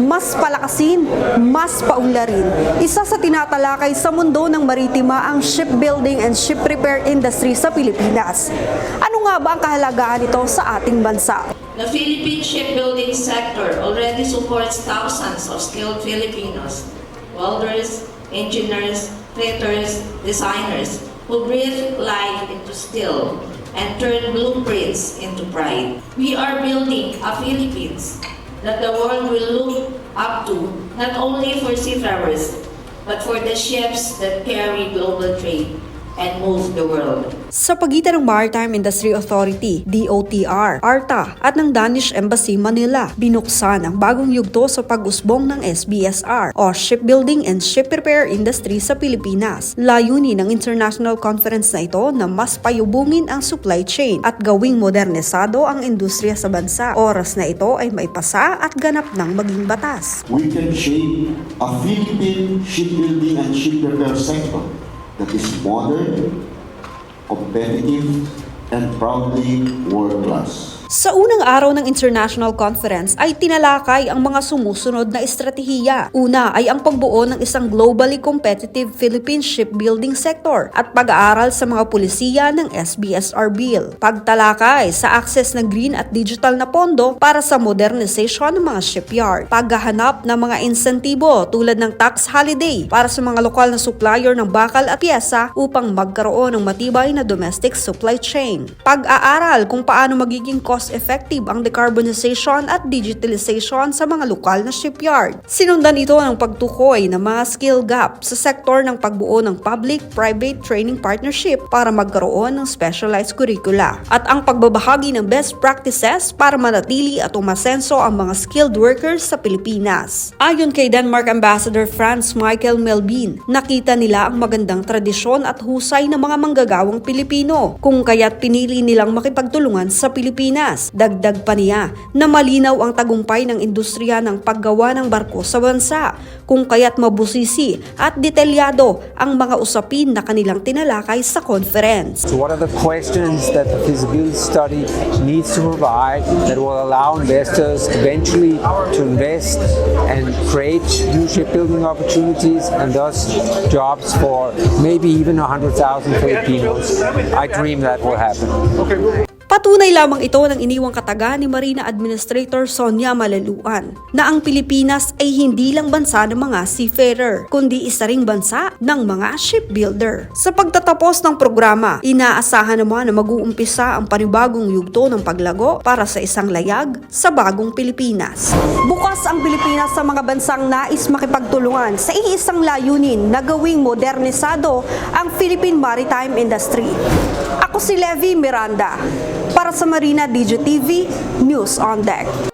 mas palakasin, mas paunlarin. Isa sa tinatalakay sa mundo ng maritima ang shipbuilding and ship repair industry sa Pilipinas. Ano nga ba ang kahalagahan nito sa ating bansa? The Philippine shipbuilding sector already supports thousands of skilled Filipinos, welders, engineers, fitters, designers, who breathe life into steel and turn blueprints into pride. We are building a Philippines that the world will look up to, not only for seafarers, but for the ships that carry global trade and move the world. Sa pagitan ng Maritime Industry Authority, DOTR, ARTA at ng Danish Embassy Manila, binuksan ang bagong yugto sa pag-usbong ng SBSR o Shipbuilding and Ship Repair Industry sa Pilipinas. Layunin ng international conference na ito na mas payubungin ang supply chain at gawing modernisado ang industriya sa bansa. Oras na ito ay maipasa at ganap ng maging batas. we can shape a Philippine shipbuilding and ship repair sector that is modern, competitive, and proudly world-class. Sa unang araw ng international conference ay tinalakay ang mga sumusunod na estratehiya. Una ay ang pagbuo ng isang globally competitive Philippine shipbuilding sector at pag-aaral sa mga pulisiya ng SBSR Bill. Pagtalakay sa access ng green at digital na pondo para sa modernization ng mga shipyard. Paghahanap ng mga insentibo tulad ng tax holiday para sa mga lokal na supplier ng bakal at pyesa upang magkaroon ng matibay na domestic supply chain. Pag-aaral kung paano magiging cost-effective ang decarbonization at digitalization sa mga lokal na shipyard. Sinundan ito ng pagtukoy ng mga skill gap sa sektor ng pagbuo ng public-private training partnership para magkaroon ng specialized curricula at ang pagbabahagi ng best practices para manatili at umasenso ang mga skilled workers sa Pilipinas. Ayon kay Denmark Ambassador Franz Michael Melvin, nakita nila ang magandang tradisyon at husay ng mga manggagawang Pilipino kung kaya't pinili nilang makipagtulungan sa Pilipinas. Dagdag pa niya na malinaw ang tagumpay ng industriya ng paggawa ng barko sa bansa kung kaya't mabusisi at detalyado ang mga usapin na kanilang tinalakay sa conference. So what are the questions that the feasibility study needs to provide that will allow investors eventually to invest and create new shipbuilding opportunities and thus jobs for maybe even 100,000 Filipinos? I dream that will happen. Patunay lamang ito ng iniwang kataga ni Marina Administrator Sonia Malaluan na ang Pilipinas ay hindi lang bansa ng mga seafarer, kundi isa ring bansa ng mga shipbuilder. Sa pagtatapos ng programa, inaasahan naman na mag-uumpisa ang panibagong yugto ng paglago para sa isang layag sa bagong Pilipinas. Bukas ang Pilipinas sa mga bansang nais makipagtulungan sa iisang layunin na gawing modernisado ang Philippine Maritime Industry. Ako si Levi Miranda para sa Marina Digi TV News on Deck.